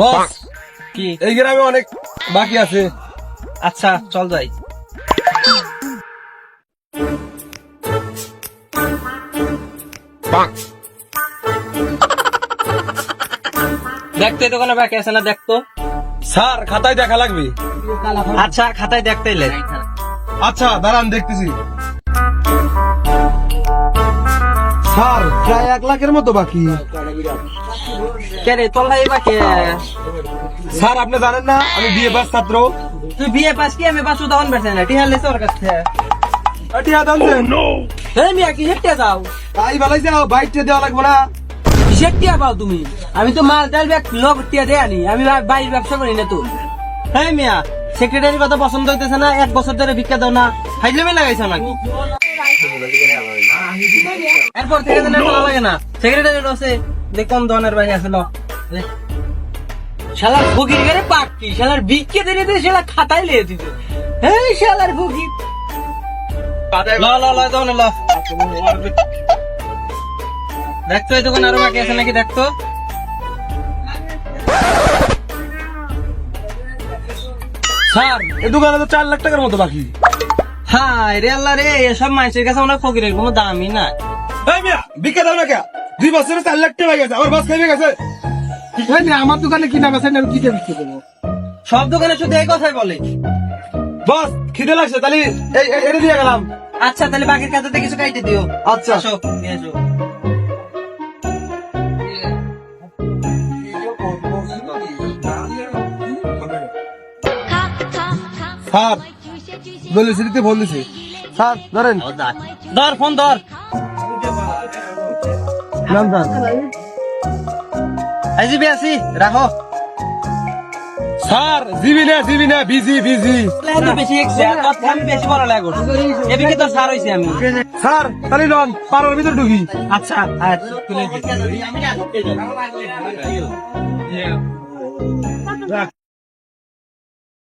বস কি? এই গ্রামে অনেক বাকি আছে। আচ্ছা চল যাই। দেখতো দোকানে বাকি আছে না দেখতো স্যার খাতায় দেখা লাগবে। আচ্ছা খাতায় দেখতে এলে আচ্ছা দাঁড়ান দেখতেছি। স্যার প্রায় এক লাখের মতো বাকি। কে রে তোর ভাই বাকি? স্যার আপনি জানেন না আমি বিএ পাস ছাত্র। তুই বিয়ে পাস কি আমি পাস উদাহরণ বেছে না? টিহার লেছে ওর কাছে। টিয়া দানছেন এই মিয়া কি হেঁটে যাও? তাই ভালাই যাও বাইক টিয়া দেওয়া লাগবে না। কিসের টিয়া পাও তুমি? আমি তো মাল ডাল ব্যাগ লোক টিয়া দেয় আনি। আমি বাইর ব্যবসা করি না তো। হ্যাঁ মিয়া সেক্রেটারির কথা পছন্দ হইতেছে না এক বছর ধরে ভিক্ষা দাও না। ফাইজলামে লাগাইছো নাকি? এরপর থেকে ভালো লাগে না। সেক্রেটারি যে কোন ধরনের আছে শালার ফকির গারে পাক কি? শালার ভিক্ষে দিয়ে শালা খাতায় লিয়ে এই শালার ফকির দেখতো এই দোকান আরও বাকি আছে নাকি? দেখতো। স্যার এই দোকানে তো চার লাখ টাকার মতো বাকি। হাই রে আল্লাহ রে এসব মানুষের কাছে আমরা ফকিরের কোনো দামই নাই। এই মিয়া বিকে দাও না কে? দুই বছরে চার লাখ টাকা গেছে আমার বাস খাইবে গেছে। আমার দোকানে কি নাম আছে আমি কি বিক্রি করব? সব দোকানে শুধু এই কথাই বলে। বস খিদে লাগছে তাহলে এটা দিয়ে গেলাম। আচ্ছা তাহলে বাকির খাতাতে কিছু কাইটে দিও। আচ্ছা। আসো নিয়ে আসো। স্যার বলেছি দিতে ফোন দিছি। স্যার ধরেন। ধর ফোন ধর। নাম স্যার। আইজিবি আছি রাখো। স্যার জিবি না জিবি না বিজি বিজি। এত বেশি আমি বেশি বড় লাগো এদিকে তো সার হইছে আমি। স্যার তাহলে লন পাড়ার ভিতর ঢুকি। আচ্ছা তুলে দিই।